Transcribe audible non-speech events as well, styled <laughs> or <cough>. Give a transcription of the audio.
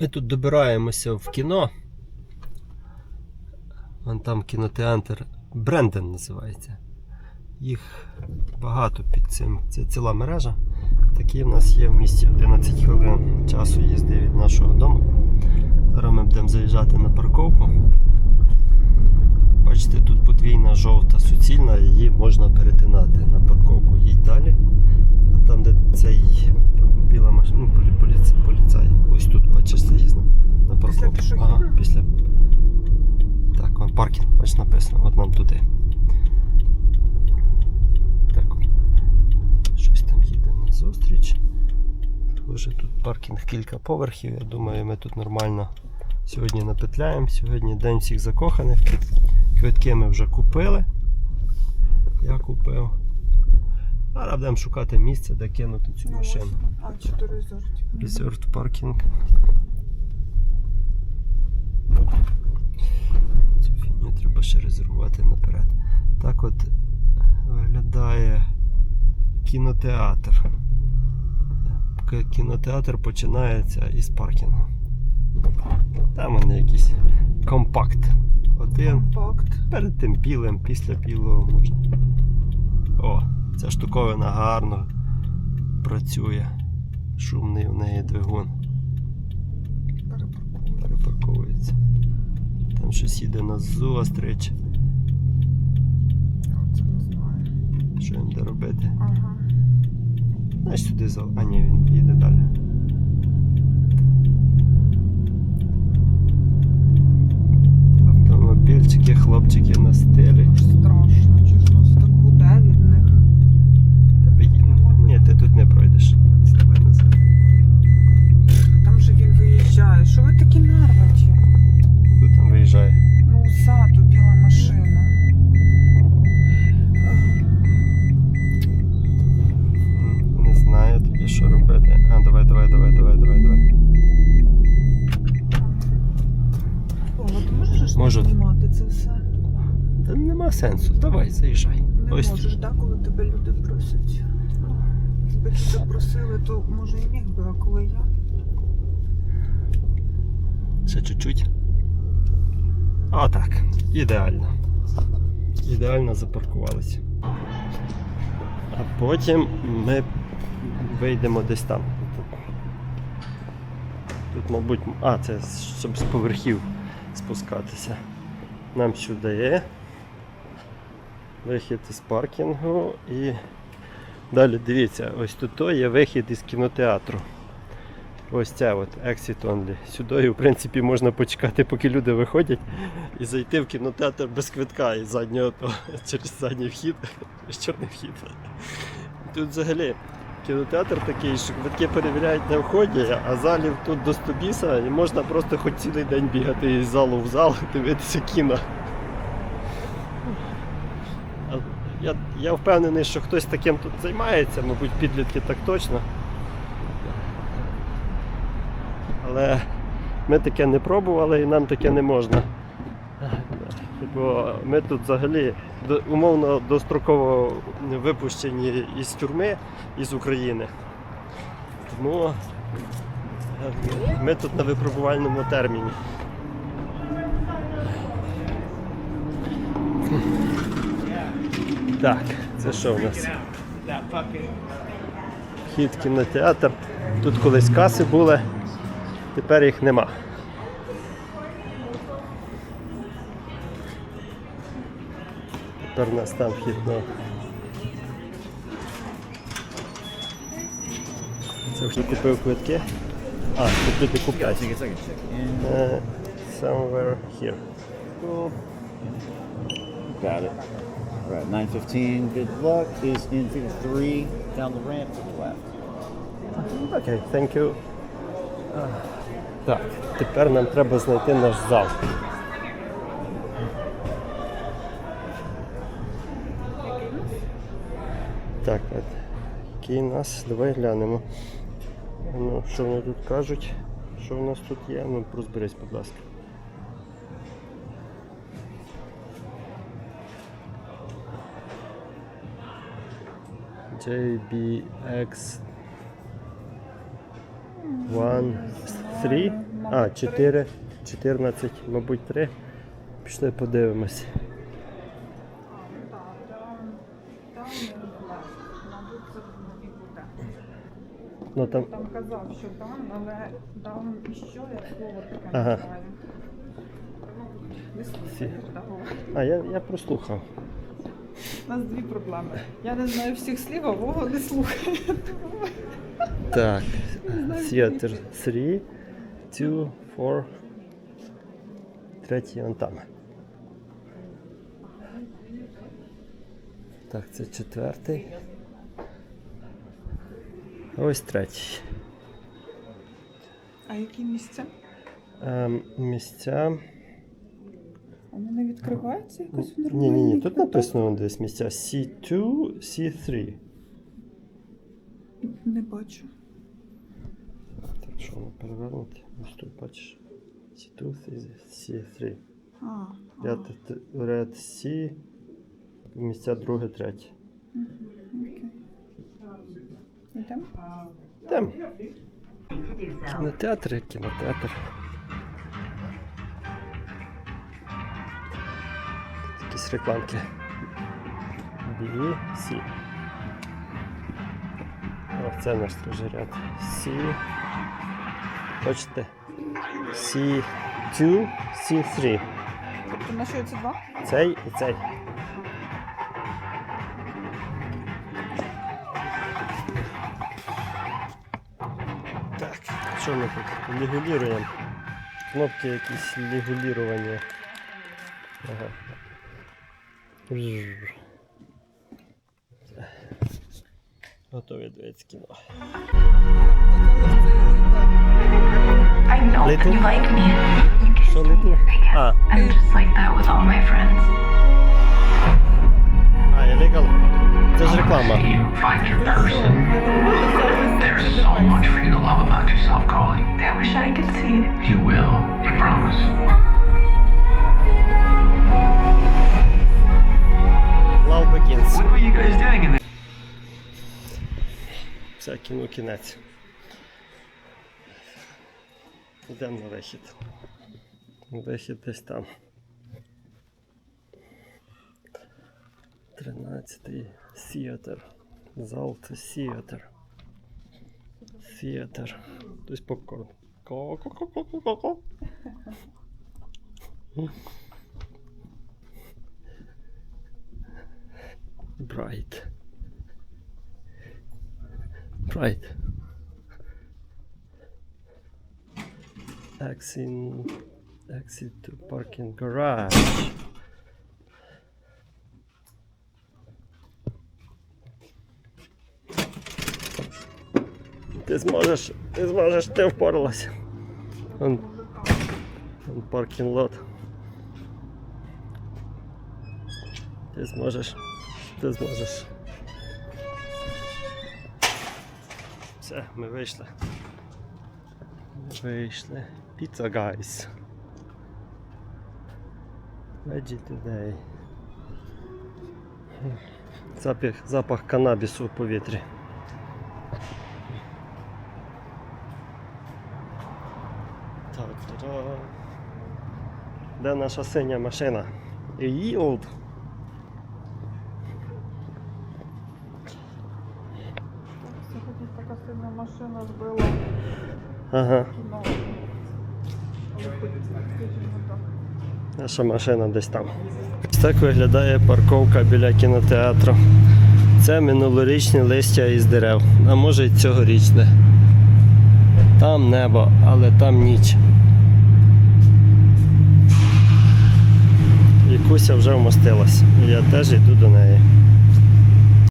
Ми тут добираємося в кіно. Вон там кінотеатр Бренден називається. Їх багато під цим. Це ціла мережа. Такі в нас є в місті 11 хвилин часу їзди від нашого дому. Зараз ми будемо заїжджати на парковку. Бачите, тут подвійна жовта суцільна, її можна перетинати на парковку. Їдь далі. Там, де цей біла машина, ну, полі, поліцай, тут, бачиш, заїзд на парковку. пішохідної? Ага, після. Так, вон паркінг, бач, написано, от нам туди. Так. Щось там їде на зустріч. Вже тут паркінг кілька поверхів. Я думаю, ми тут нормально сьогодні напетляємо. Сьогодні день всіх закоханих. Квитки ми вже купили. Я купив. Зараз будемо шукати місце, де кинути цю Ну, машину. А, чи то резорт? Resort паркінг. Цю фігню треба ще резервувати наперед. Так от виглядає кінотеатр. Кінотеатр починається із паркінгу. Там вони якийсь компакт. Один. Компакт. Перед тим білим, після білого можна. О, ця штуковина гарно працює. Шумний в неї двигун. Перепарковується. Там щось їде на зустріч. Що їм де робити? Ага. Знаєш, сюди за. А ні, він їде далі. Автомобільчики, хлопчики на стелі. Нема сенсу. Давай, заїжджай. Не Ось можеш, да, коли тебе люди просять. Якби люди просили, то може і міг би, а коли я. ще чуть-чуть. Отак. Ідеально. Ідеально запаркувалися. А потім ми вийдемо десь там. Тут, мабуть, а, це щоб з поверхів спускатися. Нам сюди. Вихід із паркінгу і далі дивіться, ось тут є вихід із кінотеатру. Ось ця от exit only. Сюди, в принципі, можна почекати, поки люди виходять, і зайти в кінотеатр без квитка із заднього <laughs> через задній вхід, <laughs> чорний вхід. Тут взагалі кінотеатр такий, що квитки перевіряють на вході, а залів тут до стобіса, і можна просто хоч цілий день бігати із залу в зал, <laughs> дивитися кіно. А Я, впевнений, що хтось таким тут займається, мабуть, підлітки так точно. Але ми таке не пробували і нам таке не можна. Бо ми тут взагалі умовно достроково випущені із тюрми із України. Тому е, ми тут на випробувальному терміні. Так, це що в нас? Вхід в кінотеатр. Тут колись каси були, тепер їх нема. Тепер у нас там вхід на. Це вже купив квитки. А, тут люди купляють. Е, Somewhere here. Got it. All right, 915. Good luck is in figure three down the ramp to the left. Окей, thank you. А, Так, тепер нам треба знайти наш зал. Так, от, який нас, давай глянемо. Ну, що вони тут кажуть? Що в нас тут є? Ну, розберись, будь ласка. JBX 1 3 А, 4, 14, мабуть, 3. Пішли подивимось. Ну там, там. Ну казав, що там, але там і що я слово таке Ага. не знаю. Не слухай. А, я, я прослухав. У нас дві проблеми. Я не знаю всіх слів, а Вова не слухає. Так. Theater 3, 2, 4. Третій он там. Так, це четвертий. Ось третій. А які місця? Ем, місця. Воно не відкривається якось в Ні, нормальній ні, ні. Тут написано десь місця C2, C3. Не бачу. Так, що воно перевернути? Ось тут бачиш. C2, C3. А, Ряд, ряд C, місця друге, третє. окей. Йдемо? Там. Кінотеатр, кінотеатр. Якісь рекламки. B, C. О, це наш ряд. C. Бачите? C2, C3. Тобто на що ці два? Цей і цей. Так, що ми тут? Регулюємо. Кнопки якісь регулювання. Ага. Ржж. Готові дивитися кіно. I know Little? you like me. You can Що литло? А, I'm just like that with all my friends. а, illegal. Це ж реклама. you find your person. There's so much for you to love about yourself, Coley. I wish I could see it. You will, I promise. Все, кіно кінець. Йдемо на вихід. Вихід десь там. 13-й Theater. Зал це Theater. Theater. Тобто попкорн. Ко-ко-ко-ко-ко-ко. Bright. Right. Exit, exit to parking garage. Ти зможеш, ти зможеш, ти впоралася. Он, он паркінг лот. Ти зможеш, ти зможеш. Все, ми вийшли. Вийшли. Pizza guys. Veggie today. Запах, запах канабісу у повітрі. Так, та-да. Де наша синя машина? Yield. Машина збила Ага. так. Наша машина десь там. Ось так виглядає парковка біля кінотеатру. Це минулорічні листя із дерев, а може й цьогорічне. Там небо, але там ніч. І Куся вже вмостилась. Я теж йду до неї.